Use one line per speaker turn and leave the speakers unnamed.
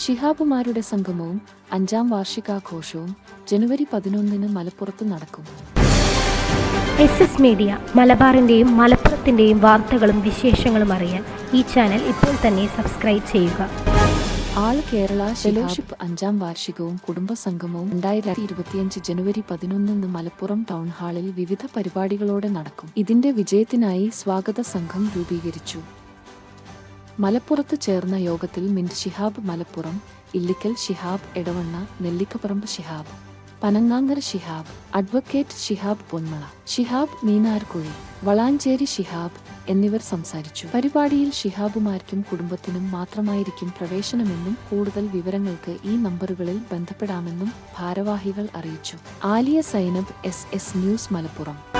ഷിഹാബുമാരുടെ സംഗമവും അഞ്ചാം വാർഷികാഘോഷവും ജനുവരി പതിനൊന്നിന് മലപ്പുറത്ത് നടക്കും.
എസ് എസ് മീഡിയ മലബാറിന്റെയും മലപ്പുറത്തിന്റെയും വാർത്തകളും വിശേഷങ്ങളും അറിയാൻ ഈ ചാനൽ ഇപ്പോൾ തന്നെ സബ്സ്ക്രൈബ് ചെയ്യുക.
ആൾ കേരള ഫെലോഷിപ്പ് അഞ്ചാം വാർഷികവും കുടുംബസംഗമവും രണ്ടായിരത്തി ഇരുപത്തിയഞ്ച് ജനുവരി പതിനൊന്നിന് മലപ്പുറം ടൗൺ ഹാളിൽ വിവിധ പരിപാടികളോടെ നടക്കും. ഇതിന്റെ വിജയത്തിനായി സ്വാഗത സംഘം രൂപീകരിച്ചു. മലപ്പുറത്ത് ചേർന്ന യോഗത്തിൽ മിന്റ് ഷിഹാബ് മലപ്പുറം ഇല്ലിക്കൽ ഷിഹാബ് എടവണ്ണ നെല്ലിക്കപ്പറമ്പ് ഷിഹാബ് പനങ്ങാങ്കര ഷിഹാബ് അഡ്വക്കേറ്റ് ഷിഹാബ് പൊന്മള ഷിഹാബ് മീനാർകുഴി വളാഞ്ചേരി ഷിഹാബ് എന്നിവർ സംസാരിച്ചു. പരിപാടിയിൽ ഷിഹാബുമാർക്കും കുടുംബത്തിനും മാത്രമായിരിക്കും പ്രവേശനമെന്നും കൂടുതൽ വിവരങ്ങൾക്ക് ഈ നമ്പറുകളിൽ ബന്ധപ്പെടാമെന്നും ഭാരവാഹികൾ അറിയിച്ചു. Aliya Sainab S S news Malappuram.